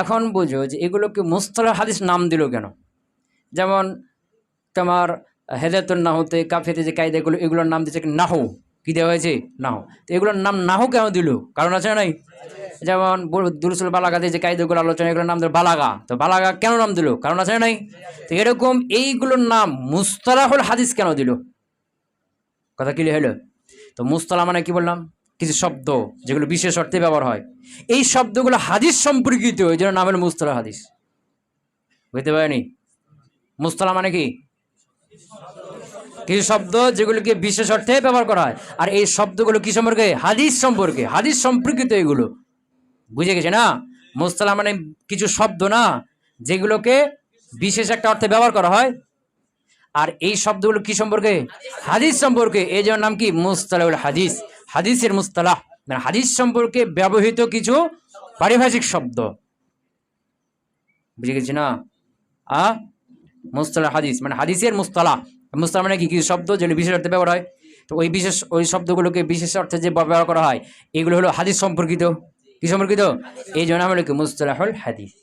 এখন বুঝো যে এগুলোকে মুস্তলাহ হাদিস নাম দিল কেন? যেমন তোমার হেদায়তুল নাহুতে কাফেতে যে কায়দাগুলো, এগুলোর নাম দিচ্ছে নাহু কি দেওয়া হয়েছে? নাহু তো এগুলোর নাম নাহু কেন দিল? কারণ আছে নাই? যেমন দুরুসুল বালাগাতে যে কায়দাগুলো আলোচনা, এগুলোর নাম দিল বালাগা। তো বালাগা কেন নাম দিল? কারণ আছে নাই? তো এরকম এইগুলোর নাম মুস্তলাহুল হাদিস কেন দিল? কথা ক্লিয়ার হলো? তো মুস্তলা মানে কি বললাম? কিছু শব্দ, যেগুলো বিশেষ অর্থে ব্যবহার হয়। এই শব্দগুলো হাদিস সম্পর্কিত, এই জন্য নাম হলো মুস্তলা হাদিস। বুঝতে পারেনি? মুস্তলা মানে কি? কিছু শব্দ যেগুলোকে বিশেষ অর্থে ব্যবহার করা হয়। আর এই শব্দগুলো কি সম্পর্কে? হাদিস সম্পর্কে। হাদিস সম্পর্কিত এগুলো। বুঝে গেছে না? মুস্তলা মানে কিছু শব্দ না, যেগুলোকে বিশেষ একটা অর্থে ব্যবহার করা হয়। আর এই শব্দগুলো কি সম্পর্কে? হাদিস সম্পর্কে। এই জন্য নাম কি? মুস্তালাহুল হাদিস। হাদিসের মুস্তালাহ মানে হাদিস সম্পর্কে ব্যবহৃত কিছু পারিভাষিক শব্দ। বুঝে গেছি না? আ? মুস্তালা হাদিস মানে হাদিসের মুস্তালা মুস্তালা মানে কি কিছু শব্দ যেগুলো বিশেষ অর্থে ব্যবহার হয়? তো ওই বিশেষ, ওই শব্দগুলোকে বিশেষ অর্থে যে ব্যবহার করা হয়, এগুলো হলো হাদিস সম্পর্কিত। কি সম্পর্কিত? এই জন্য আমরা কি, মুস্তালাহুল হাদিস।